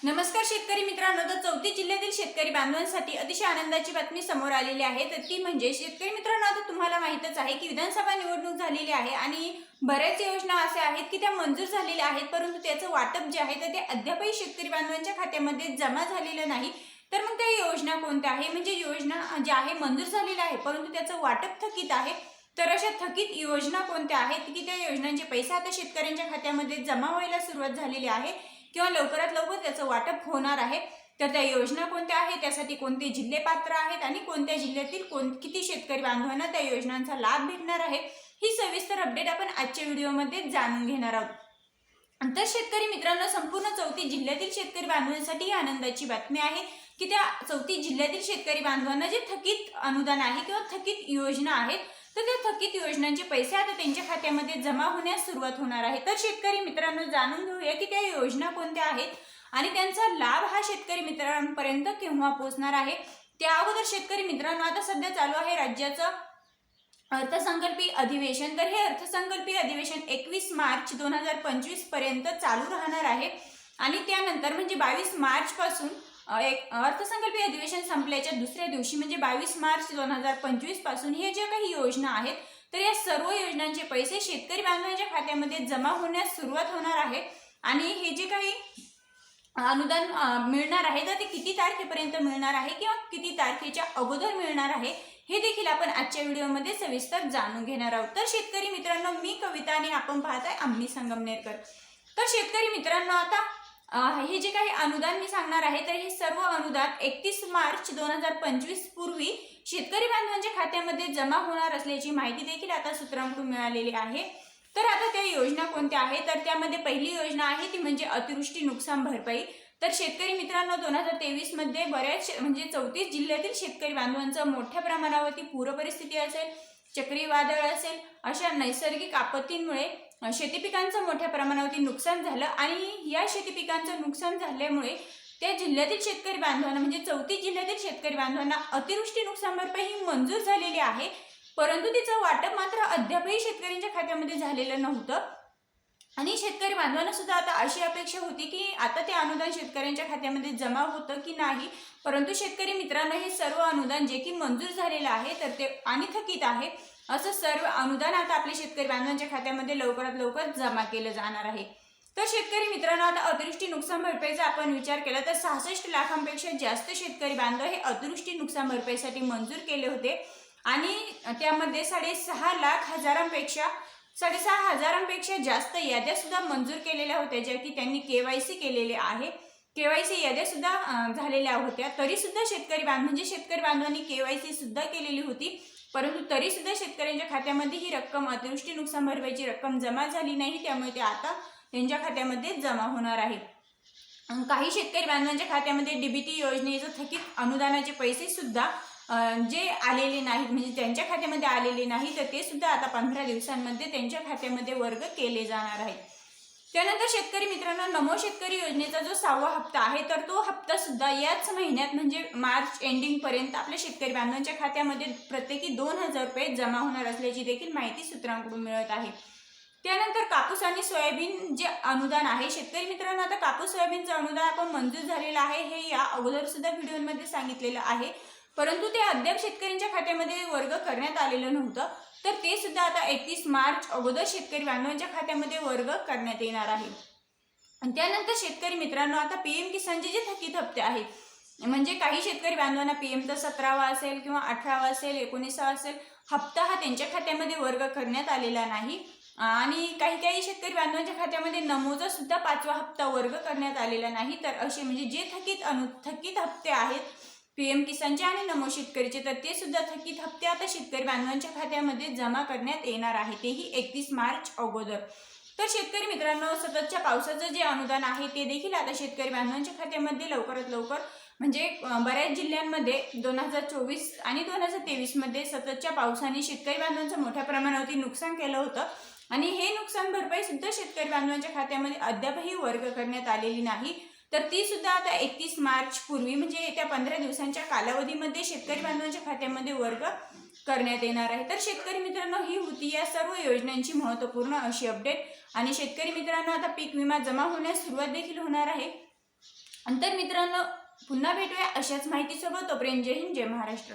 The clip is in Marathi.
नमस्कार शेतकरी मित्रांनो तर चौथी जिल्ह्यातील शेतकरी बांधवांसाठी अतिशय आनंदाची बातमी समोर आलेली आहे. तर ती म्हणजे शेतकरी मित्रांनो आता तुम्हाला माहीतच आहे की विधानसभा निवडणूक झालेली आहे आणि बऱ्याच योजना अशा आहेत की त्या मंजूर झालेल्या आहेत परंतु त्याचं वाटप जे आहे तर ते अद्यापही शेतकरी बांधवांच्या खात्यामध्ये जमा झालेलं नाही. तर मग त्या योजना कोणत्या आहे? म्हणजे योजना ज्या आहे मंजूर झालेल्या आहे परंतु त्याचं वाटप थकीत आहे. तर अशा थकीत योजना कोणत्या आहेत की त्या योजनांचे पैसे आता शेतकऱ्यांच्या खात्यामध्ये जमा व्हायला सुरुवात झालेली आहे? किंवा लवकरात लवकर त्याचं वाटप होणार आहे. तर त्या योजना कोणत्या आहेत? त्यासाठी कोणते जिल्हे पात्र आहेत? आणि कोणत्या जिल्ह्यातील कोण किती शेतकरी बांधवांना त्या योजनांचा लाभ भेटणार आहे. ही सविस्तर अपडेट आपण आजच्या व्हिडिओमध्ये जाणून घेणार आहोत. तर शेतकरी मित्रांनो संपूर्ण चौथी जिल्ह्यातील शेतकरी बांधवांसाठी ही आनंदाची बातमी आहे की त्या चौथी जिल्ह्यातील शेतकरी बांधवांना जे थकीत अनुदान आहे किंवा थकीत योजना आहेत तर त्या थकीत योजनांचे पैसे आता त्यांच्या खात्यामध्ये जमा होण्यास सुरुवात होणार आहे. तर शेतकरी मित्रांनो जाणून घेऊया की त्या योजना कोणत्या आहेत आणि त्यांचा लाभ हा शेतकरी मित्रांपर्यंत केव्हा पोहोचणार आहे? त्या अगोदर शेतकरी मित्रांनो आता सध्या चालू आहे राज्याचं अर्थसंकल्पीय अधिवेशन. तर हे अर्थसंकल्पीय अधिवेशन एकवीस मार्च दोन हजार पंचवीसपर्यंत चालू राहणार आहे. आणि त्यानंतर म्हणजे बावीस मार्च पासून एक अर्थसंकल्पीय अधिवेशन संपल्याच्या दुसऱ्या दिवशी म्हणजे बावीस मार्च दोन हजार पंचवीसपासून हे ज्या काही योजना आहेत तर या सर्व योजनांचे पैसे शेतकरी बांधवांच्या खात्यामध्ये जमा होण्यास सुरुवात होणार आहे. आणि हे जे काही अनुदान मिळणार आहे तर ते किती तारखेपर्यंत मिळणार आहे किंवा किती तारखेच्या अगोदर मिळणार आहे हे देखील आपण आजच्या व्हिडिओमध्ये सविस्तर जाणून घेणार आहोत. तर शेतकरी मित्रांनो मी कविता आणि आपण पाहताय आम्ही संगमनेरकर. तर शेतकरी मित्रांनो आता हे जे काही अनुदान मी सांगणार आहे तर हे सर्व अनुदान एकतीस मार्च दोन हजार पंचवीस पूर्वी शेतकरी बांधवांच्या खात्यामध्ये जमा होणार असल्याची माहिती देखील आता सूत्रांकडून मिळालेली आहे. तर आता त्या योजना कोणत्या आहेत? तर त्यामध्ये पहिली योजना आहे ती म्हणजे अतिवृष्टी नुकसान भरपाई. तर शेतकरी मित्रांनो दोन हजार तेवीसमध्ये बऱ्याच म्हणजे चौतीस जिल्ह्यातील शेतकरी बांधवांचं मोठ्या प्रमाणावरती पूरपरिस्थिती असेल चक्रीवादळ असेल अशा नैसर्गिक आपत्तींमुळे शेती पिकांचं मोठ्या प्रमाणावरती नुकसान झालं आणि या शेती पिकांचं नुकसान झाल्यामुळे त्या जिल्ह्यातील शेतकरी बांधवांना म्हणजे चौथी जिल्ह्यातील शेतकरी बांधवांना अतिवृष्टी नुकसान भरपाई ही मंजूर झालेली आहे. परंतु तिचं वाटप मात्र अद्यापही शेतकऱ्यांच्या खात्यामध्ये झालेलं नव्हतं. आणि शेतकरी बांधवांना सुद्धा आता अशी अपेक्षा होती की आता ते अनुदान शेतकऱ्यांच्या खात्यामध्ये जमा होतं की नाही. परंतु शेतकरी मित्रांनो हे सर्व अनुदान जे की मंजूर झालेलं आहे तर ते आणि थकीत आहे. असं सर्व अनुदान आता आपल्या शेतकरी बांधवांच्या खात्यामध्ये लवकरात लवकर जमा केलं जाणार आहे. तर शेतकरी मित्रांनो आता अतिवृष्टी नुकसान भरपाईचा आपण विचार केला तर सहासष्ट लाखांपेक्षा जास्त शेतकरी बांधव हे अतिवृष्टी नुकसान भरपाईसाठी मंजूर केले होते. आणि त्यामध्ये साडेसहा लाख हजारांपेक्षा साडेसहा हजारांपेक्षा जास्त याद्यासुद्धा मंजूर केलेल्या होत्या ज्या की त्यांनी के वाय सी केलेले आहे. केवायसी याद्या सुद्धा झालेल्या होत्या. तरी सुद्धा शेतकरी बांध म्हणजे शेतकरी बांधवांनी केवायसी सुद्धा केलेली होती. परंतु तरी सुद्धा शेतकऱ्यांच्या खात्यामध्ये ही रक्कम अतिवृष्टी नुकसान भरपाईची रक्कम जमा झाली नाही. त्यामुळे ते आता त्यांच्या खात्यामध्ये जमा होणार आहे. काही शेतकरी बांधवांच्या खात्यामध्ये डीबीटी योजनेचं थकीत अनुदानाचे पैसे सुद्धा जे आलेले नाहीत म्हणजे त्यांच्या खात्यामध्ये आलेले नाही तर ते सुद्धा आता पंधरा दिवसांमध्ये त्यांच्या खात्यामध्ये वर्ग केले जाणार आहेत. त्यानंतर शेतकरी मित्रांनो नमो शेतकरी योजनेचा जो सहावा हप्ता आहे तर तो हप्ता सुद्धा याच महिन्यात म्हणजे मार्च एंडिंग पर्यंत आपल्या शेतकरी बांधवांच्या खात्यामध्ये प्रत्येकी दोन हजार रुपये जमा होणार असल्याची देखील माहिती सूत्रांकडून मिळत आहे. त्यानंतर कापूस आणि सोयाबीन जे अनुदान आहे शेतकरी मित्रांनो आता कापूस सोयाबीनचं अनुदान आपण मंजूर झालेलं आहे हे या अगोदर सुद्धा व्हिडिओमध्ये सांगितलेलं आहे. परंतु ते अद्याप शेतकऱ्यांच्या खात्यामध्ये वर्ग करण्यात आलेलं नव्हतं. तर ते सुद्धा आता एकतीस मार्च अगोदर शेतकरी बांधवांच्या खात्यामध्ये वर्ग करण्यात येणार आहे. आणि त्यानंतर शेतकरी मित्रांनो आता पी एम किसानचे जे थकीत हप्ते आहेत म्हणजे काही शेतकरी बांधवांना पी एमचा सतरावा असेल किंवा अठरावा असेल एकोणीसावा असेल हप्ता हा त्यांच्या खात्यामध्ये वर्ग करण्यात आलेला नाही. आणि काही काही शेतकरी बांधवांच्या खात्यामध्ये नमोजा सुद्धा पाचवा हप्ता वर्ग करण्यात आलेला नाही. तर असे म्हणजे जे थकीत अनु थकीत हप्ते आहेत पीएम किसानचे आणि नमो शेतकरीचे तर ते सुद्धा थकीत हप्ते आता शेतकरी बांधवांच्या खात्यामध्ये जमा करण्यात येणार आहे. तेही एकतीस मार्च अगोदर. तर शेतकरी मित्रांनो सततच्या पावसाचं जे अनुदान आहे ते देखील आता शेतकरी बांधवांच्या खात्यामध्ये लवकरात लवकर म्हणजे बऱ्याच जिल्ह्यांमध्ये दोन हजार चोवीस आणि दोन हजार तेवीसमध्ये सततच्या पावसाने शेतकरी बांधवांचं मोठ्या प्रमाणावरती नुकसान केलं होतं. आणि हे नुकसान भरपाई सुद्धा शेतकरी बांधवांच्या खात्यामध्ये अद्यापही वर्ग करण्यात आलेली नाही. तर ती सुद्धा आता एकतीस मार्च पूर्वी म्हणजे येत्या पंधरा दिवसांच्या कालावधीमध्ये शेतकरी बांधवांच्या खात्यामध्ये वर्ग करण्यात येणार आहे. तर शेतकरी मित्रांनो ही होती या सर्व योजनांची महत्त्वपूर्ण अशी अपडेट आणि शेतकरी मित्रांनो आता पीक विमा जमा होण्यास सुरुवात देखील होणार आहे. तर मित्रांनो पुन्हा भेटूया अशाच माहितीसोबत. तोपर्यंत जय हिंद जय महाराष्ट्र.